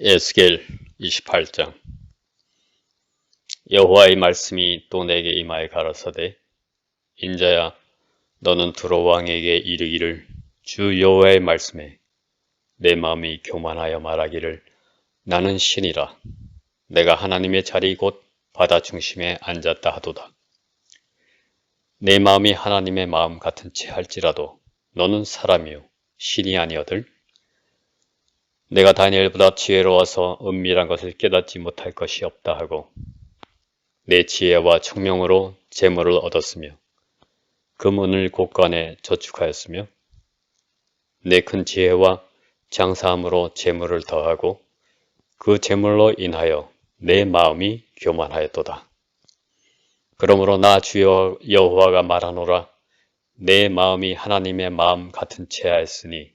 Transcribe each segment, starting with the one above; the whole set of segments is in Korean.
에스겔 28장. 여호와의 말씀이 또 내게 임하여 가라사대 인자야 너는 두로 왕에게 이르기를 주 여호와의 말씀에 내 마음이 교만하여 말하기를 나는 신이라. 내가 하나님의 자리 곧 바다 중심에 앉았다 하도다. 내 마음이 하나님의 마음 같은 채 할지라도 너는 사람이요 신이 아니어들 내가 다니엘보다 지혜로워서 은밀한 것을 깨닫지 못할 것이 없다 하고 내 지혜와 청명으로 재물을 얻었으며 금은을 곳간에 저축하였으며 내 큰 지혜와 장사함으로 재물을 더하고 그 재물로 인하여 내 마음이 교만하였도다. 그러므로 나 주여 여호와가 말하노라 내 마음이 하나님의 마음 같은 채 하였으니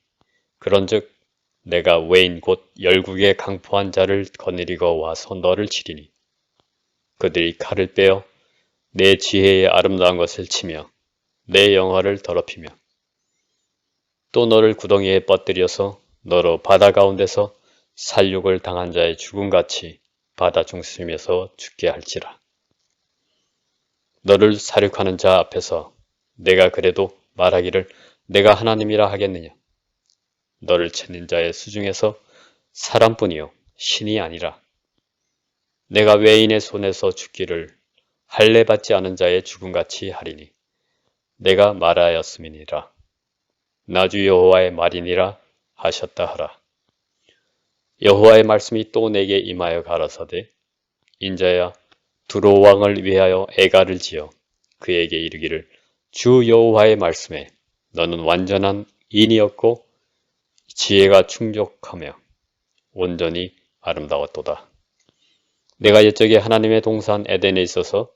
그런즉 내가 외인 곧 열국에 강포한 자를 거느리고 와서 너를 치리니 그들이 칼을 빼어 내 지혜의 아름다운 것을 치며 내 영화를 더럽히며 또 너를 구덩이에 뻗들여서 너로 바다 가운데서 살육을 당한 자의 죽음같이 바다 중심에서 죽게 할지라. 너를 사륙하는 자 앞에서 내가 그래도 말하기를 내가 하나님이라 하겠느냐. 너를 찾는 자의 수중에서 사람뿐이요 신이 아니라. 내가 외인의 손에서 죽기를 할례 받지 않은 자의 죽음같이 하리니 내가 말하였음이니라. 나주 여호와의 말이니라 하셨다 하라. 여호와의 말씀이 또 내게 임하여 가라사대 인자야 두로 왕을 위하여 애가를 지어 그에게 이르기를 주 여호와의 말씀에 너는 완전한 인이었고 지혜가 충족하며 온전히 아름다웠도다. 내가 옛적에 하나님의 동산 에덴에 있어서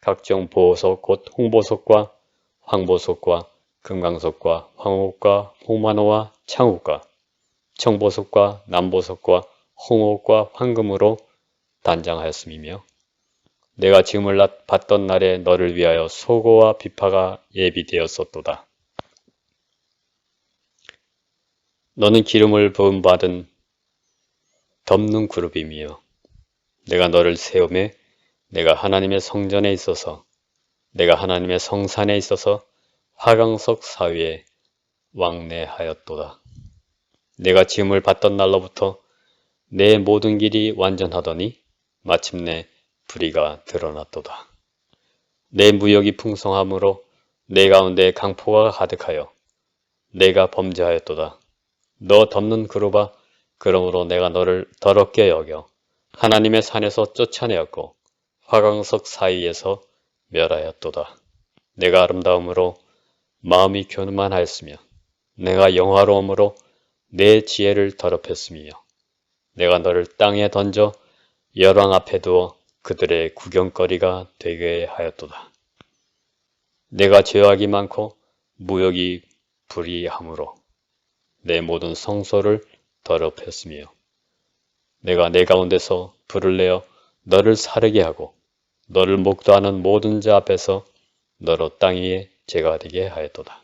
각종 보호석 곧 홍보석과 황보석과 금강석과 황옥과 홍만호와 창옥과 청보석과 남보석과 홍옥과 황금으로 단장하였음이며 내가 지음을 받던 날에 너를 위하여 소고와 비파가 예비되었었도다. 너는 기름을 부음 받은 덮는 그룹이며 내가 너를 세움에 내가 하나님의 성전에 있어서 내가 하나님의 성산에 있어서 화강석 사위에 왕래하였도다. 내가 지음을 받던 날로부터 내 모든 길이 완전하더니 마침내 불의가 드러났도다. 내 무역이 풍성함으로 내 가운데 강포가 가득하여 내가 범죄하였도다. 너 덮는 그루바 그러므로 내가 너를 더럽게 여겨 하나님의 산에서 쫓아내었고 화강석 사이에서 멸하였도다. 내가 아름다움으로 마음이 교만하였으며 내가 영화로움으로 내 지혜를 더럽혔으며 내가 너를 땅에 던져 열왕 앞에 두어 그들의 구경거리가 되게 하였도다. 내가 죄악이 많고 무역이 불이함으로 내 모든 성소를 더럽혔으며 내가 내 가운데서 불을 내어 너를 사르게 하고 너를 목도하는 모든 자 앞에서 너로 땅 위에 죄가 되게 하였도다.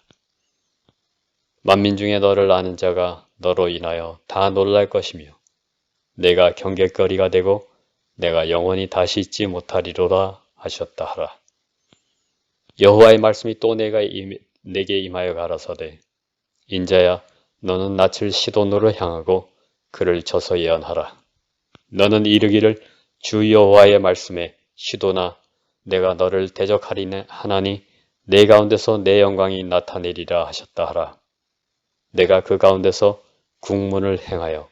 만민 중에 너를 아는 자가 너로 인하여 다 놀랄 것이며 내가 경계거리가 되고 내가 영원히 다시 잊지 못하리로다 하셨다 하라. 여호와의 말씀이 또 내가 임, 내게 임하여 가라사대 인자야 너는 낯을 시돈으로 향하고 그를 쳐서 예언하라. 너는 이르기를 주 여호와의 말씀에 시도나 내가 너를 대적하리니 하나니 내 가운데서 내 영광이 나타내리라 하셨다 하라. 내가 그 가운데서 국문을 행하여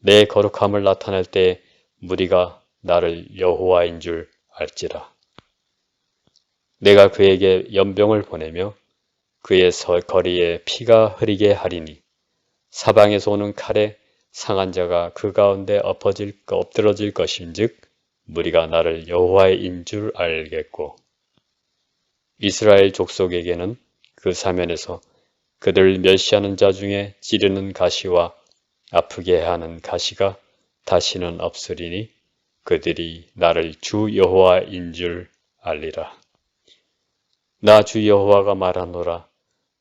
내 거룩함을 나타낼 때에 무리가 나를 여호와인 줄 알지라. 내가 그에게 연병을 보내며 그의 거리에 피가 흐리게 하리니 사방에서 오는 칼에 상한 자가 그 가운데 엎어질 엎드러질 것인즉 무리가 나를 여호와의 인 줄 알겠고 이스라엘 족속에게는 그 사면에서 그들 멸시하는 자 중에 찌르는 가시와 아프게 하는 가시가 다시는 없으리니 그들이 나를 주 여호와인 줄 알리라. 나 주 여호와가 말하노라.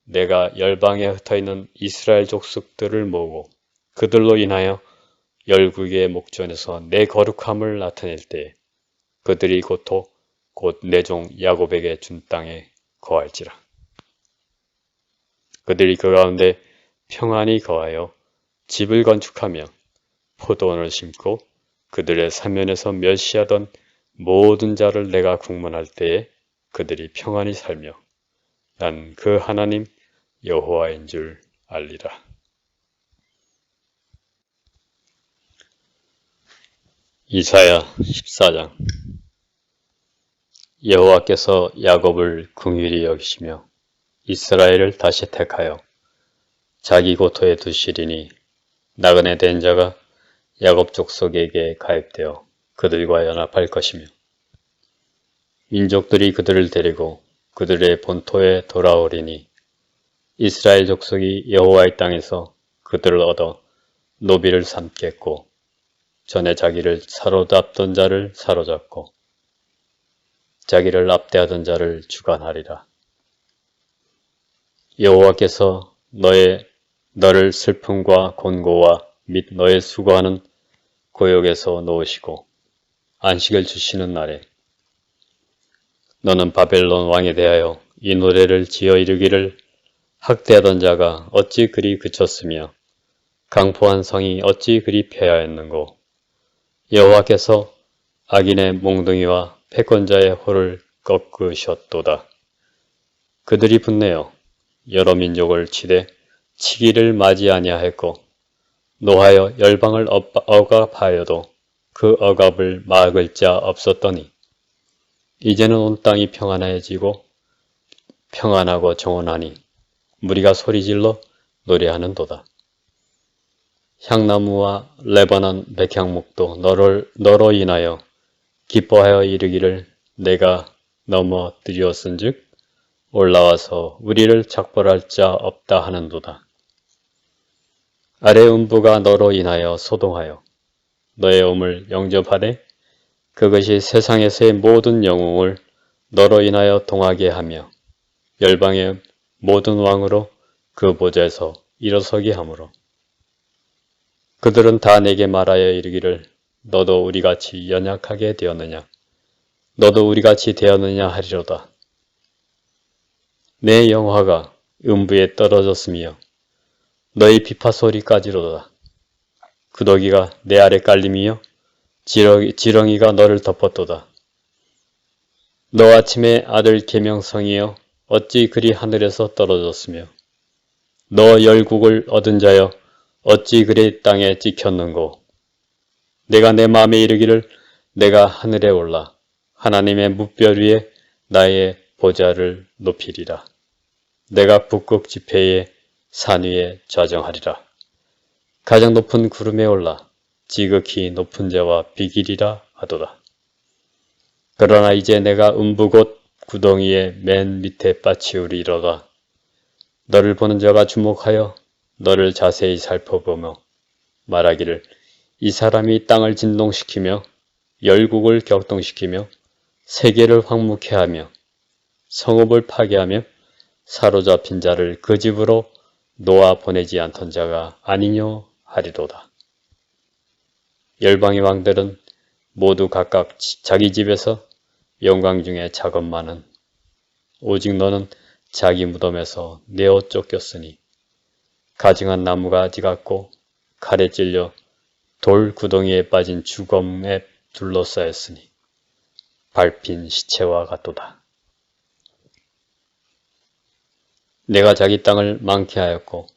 내가 열방에 흩어있는 이스라엘 족속들을 모으고 그들로 인하여 열국의 목전에서 내 거룩함을 나타낼 때 그들이 곧도 곧내 종 야곱에게 준 땅에 거할지라. 그들이 그 가운데 평안히 거하여 집을 건축하며 포도원을 심고 그들의 사면에서 멸시하던 모든 자를 내가 국문할 때에 그들이 평안히 살며 난 그 하나님 여호와인 줄 알리라. 이사야 14장 여호와께서 야곱을 긍휼히 여기시며 이스라엘을 다시 택하여 자기 고토에 두시리니 나그네 된 자가 야곱 족속에게 가입되어 그들과 연합할 것이며 민족들이 그들을 데리고 그들의 본토에 돌아오리니 이스라엘 족속이 여호와의 땅에서 그들을 얻어 노비를 삼겠고 전에 자기를 사로잡던 자를 사로잡고 자기를 납대하던 자를 주관하리라. 여호와께서 너의 너를 슬픔과 곤고와 및 너의 수고하는 고역에서 놓으시고 안식을 주시는 날에 너는 바벨론 왕에 대하여 이 노래를 지어 이르기를 학대하던 자가 어찌 그리 그쳤으며 강포한 성이 어찌 그리 폐하였는고 여호와께서 악인의 몽둥이와 패권자의 호를 꺾으셨도다. 그들이 분내어 여러 민족을 치되 치기를 맞이 아니하였고 노하여 열방을 억압하여도 그 억압을 막을 자 없었더니 이제는 온 땅이 평안해지고 평안하고 정원하니 무리가 소리질러 노래하는도다. 향나무와 레바논 백향목도 너를 너로 인하여 기뻐하여 이르기를 내가 넘어뜨렸은즉 올라와서 우리를 작벌할 자 없다 하는도다. 아래 음부가 너로 인하여 소동하여 너의 몸을 영접하되 그것이 세상에서의 모든 영웅을 너로 인하여 동하게 하며 열방의 모든 왕으로 그 보좌에서 일어서게 하므로 그들은 다 내게 말하여 이르기를 너도 우리같이 연약하게 되었느냐 너도 우리같이 되었느냐 하리로다. 내 영화가 음부에 떨어졌으며 너희 비파 소리까지로다. 구더기가 내 아래 깔림이여 지렁이, 가 너를 덮었도다. 너 아침에 아들 계명성이여 어찌 그리 하늘에서 떨어졌으며 너 열국을 얻은 자여 어찌 그리 땅에 찍혔는고 내가 내 마음에 이르기를 내가 하늘에 올라 하나님의 무별 위에 나의 보좌를 높이리라. 내가 북극 지폐의 산 위에 좌정하리라. 가장 높은 구름에 올라 지극히 높은 자와 비길이라 하도다. 그러나 이제 내가 음부곳 구덩이의 맨 밑에 빠치우리로다. 너를 보는 자가 주목하여 너를 자세히 살펴보며 말하기를 이 사람이 땅을 진동시키며 열국을 격동시키며 세계를 황무케 하며 성읍을 파괴하며 사로잡힌 자를 그 집으로 놓아 보내지 않던 자가 아니뇨 하리로다. 열방의 왕들은 모두 각각 자기 집에서 영광 중에 작업만은 오직 너는 자기 무덤에서 내어 쫓겼으니 가증한 나무가 지 같고 칼에 찔려 돌 구덩이에 빠진 주검에 둘러싸였으니 밟힌 시체와 같도다. 내가 자기 땅을 망케 하였고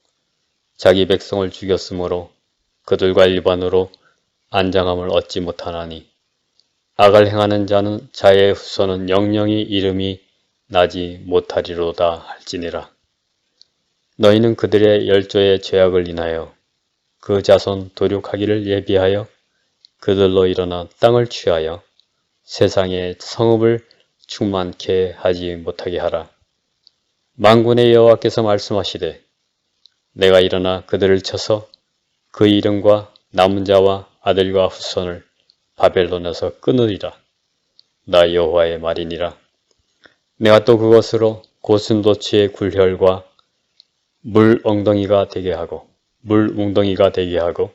자기 백성을 죽였으므로 그들과 일반으로 안장함을 얻지 못하나니 악을 행하는 자는 자의 후손은 영영이 이름이 나지 못하리로다 할지니라. 너희는 그들의 열조의 죄악을 인하여 그 자손 도륙하기를 예비하여 그들로 일어나 땅을 취하여 세상의 성읍을 충만케 하지 못하게 하라. 망군의 여호와께서 말씀하시되 내가 일어나 그들을 쳐서 그 이름과 남은 자와 아들과 후손을 바벨론에서 끊으리라. 나 여호와의 말이니라. 내가 또 그것으로 고순도치의 굴혈과 물 엉덩이가 되게 하고 물 웅덩이가 되게 하고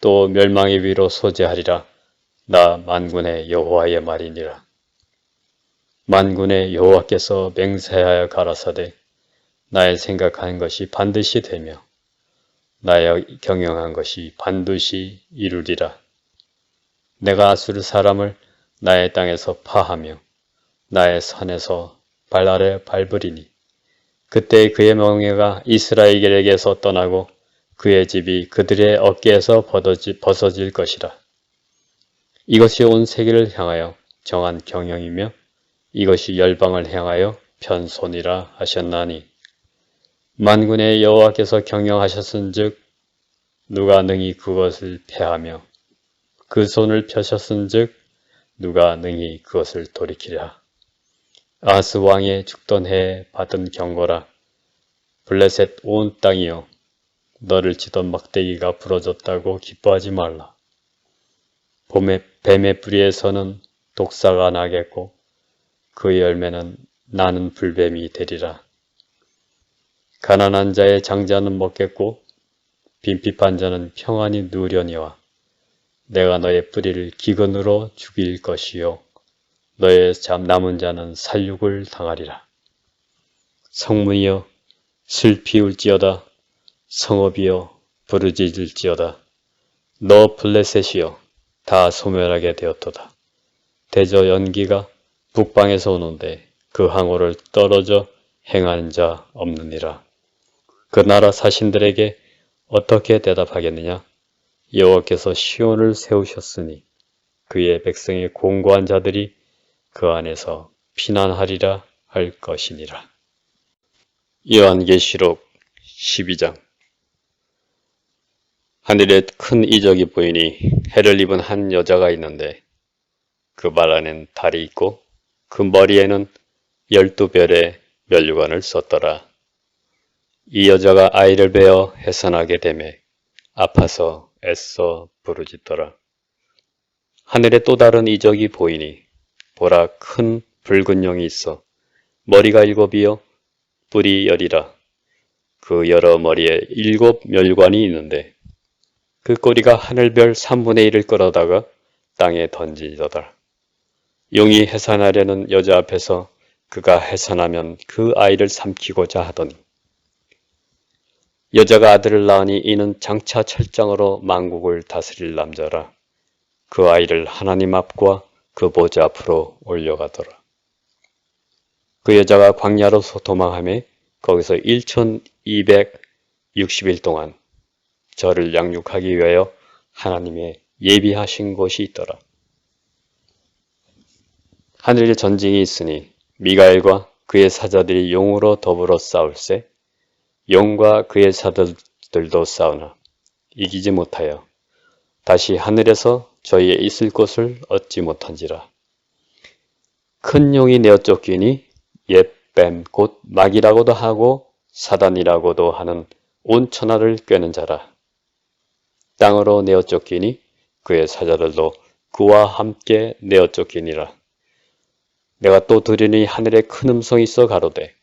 또 멸망의 위로 소재하리라. 나 만군의 여호와의 말이니라. 만군의 여호와께서 맹세하여 가라사대 나의 생각한 것이 반드시 되며 나의 경영한 것이 반드시 이루리라. 내가 아수르 사람을 나의 땅에서 파하며 나의 산에서 발 아래 밟으리니 그때 그의 멍에가 이스라엘에게서 떠나고 그의 집이 그들의 어깨에서 벗어질 것이라. 이것이 온 세계를 향하여 정한 경영이며 이것이 열방을 향하여 편손이라 하셨나니 만군의 여호와께서 경영하셨은즉 누가 능히 그것을 패하며 그 손을 펴셨은즉 누가 능히 그것을 돌이키랴. 아스 왕의 죽던 해에 받은 경고라. 블레셋 온 땅이여 너를 치던 막대기가 부러졌다고 기뻐하지 말라. 봄에 뱀의 뿌리에서는 독사가 나겠고 그 열매는 나는 불뱀이 되리라. 가난한 자의 장자는 먹겠고 빈핍한 자는 평안히 누려니와 내가 너의 뿌리를 기근으로 죽일 것이요 너의 잠 남은 자는 살육을 당하리라. 성문이여 슬피 울지어다 성읍이여 부르짖을지어다 너 블레셋이여 다 소멸하게 되었도다. 대저 연기가 북방에서 오는데 그 항오를 떨어져 행하는 자 없느니라. 그 나라 사신들에게 어떻게 대답하겠느냐? 여호와께서 시온을 세우셨으니 그의 백성의 공고한 자들이 그 안에서 피난하리라 할 것이니라. 요한계시록 12장 하늘에 큰 이적이 보이니 해를 입은 한 여자가 있는데 그 발 안엔 달이 있고 그 머리에는 열두 별의 면류관을 썼더라. 이 여자가 아이를 베어 해산하게 되매 아파서 애써 부르짖더라. 하늘에 또 다른 이적이 보이니 보라 큰 붉은 용이 있어 머리가 일곱이요 뿔이 열이라 그 여러 머리에 일곱 멸관이 있는데 그 꼬리가 하늘별 3분의 1을 끌어다가 땅에 던지더라. 용이 해산하려는 여자 앞에서 그가 해산하면 그 아이를 삼키고자 하더니 여자가 아들을 낳으니 이는 장차 철장으로 만국을 다스릴 남자라. 그 아이를 하나님 앞과 그 보좌 앞으로 올려가더라. 그 여자가 광야로서 도망하며 거기서 1260일 동안 저를 양육하기 위하여 하나님의 예비하신 곳이 있더라. 하늘에 전쟁이 있으니 미가엘과 그의 사자들이 용으로 더불어 싸울세 용과 그의 사자들도 싸우나 이기지 못하여 다시 하늘에서 저희의 있을 곳을 얻지 못한지라. 큰 용이 내어 쫓기니 옛뱀 곧 막이라고도 하고 사단이라고도 하는 온 천하를 꿰는 자라. 땅으로 내어 쫓기니 그의 사자들도 그와 함께 내어 쫓기니라. 내가 또 들으니 하늘에 큰 음성이 있어 가로되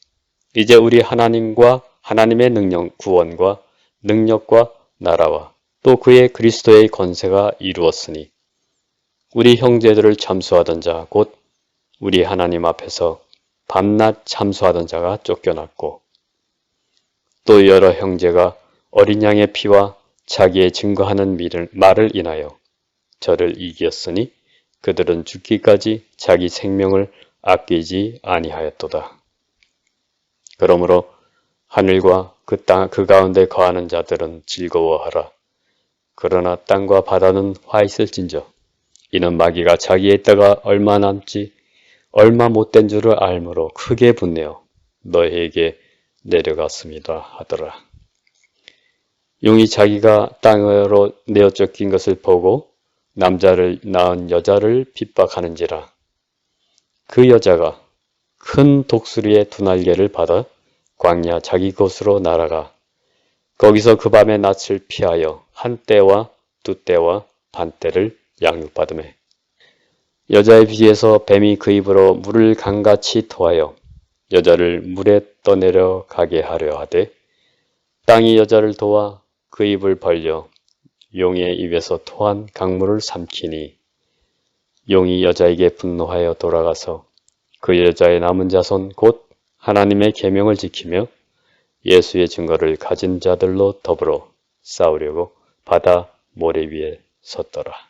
이제 우리 하나님과 하나님의 능력 구원과 능력과 나라와 또 그의 그리스도의 권세가 이루었으니 우리 형제들을 참수하던 자 곧 우리 하나님 앞에서 밤낮 참수하던 자가 쫓겨났고 또 여러 형제가 어린 양의 피와 자기의 증거하는 말을 인하여 저를 이겼으니 그들은 죽기까지 자기 생명을 아끼지 아니하였도다. 그러므로 하늘과 그 땅, 그 가운데 거하는 자들은 즐거워하라. 그러나 땅과 바다는 화 있을진저. 이는 마귀가 자기의 때가 얼마 남지, 얼마 못된 줄을 알므로 크게 분내어 너희에게 내려갔습니다. 하더라. 용이 자기가 땅으로 내어 쫓긴 것을 보고 남자를 낳은 여자를 핍박하는지라. 그 여자가 큰 독수리의 두 날개를 받아 광야 자기 곳으로 날아가. 거기서 그 밤의 낯을 피하여 한 때와 두 때와 반 때를 양육받음에. 여자의 비에서 뱀이 그 입으로 물을 강같이 토하여 여자를 물에 떠내려 가게 하려 하되 땅이 여자를 도와 그 입을 벌려 용의 입에서 토한 강물을 삼키니 용이 여자에게 분노하여 돌아가서 그 여자의 남은 자손 곧 하나님의 계명을 지키며 예수의 증거를 가진 자들로 더불어 싸우려고 바다 모래 위에 섰더라.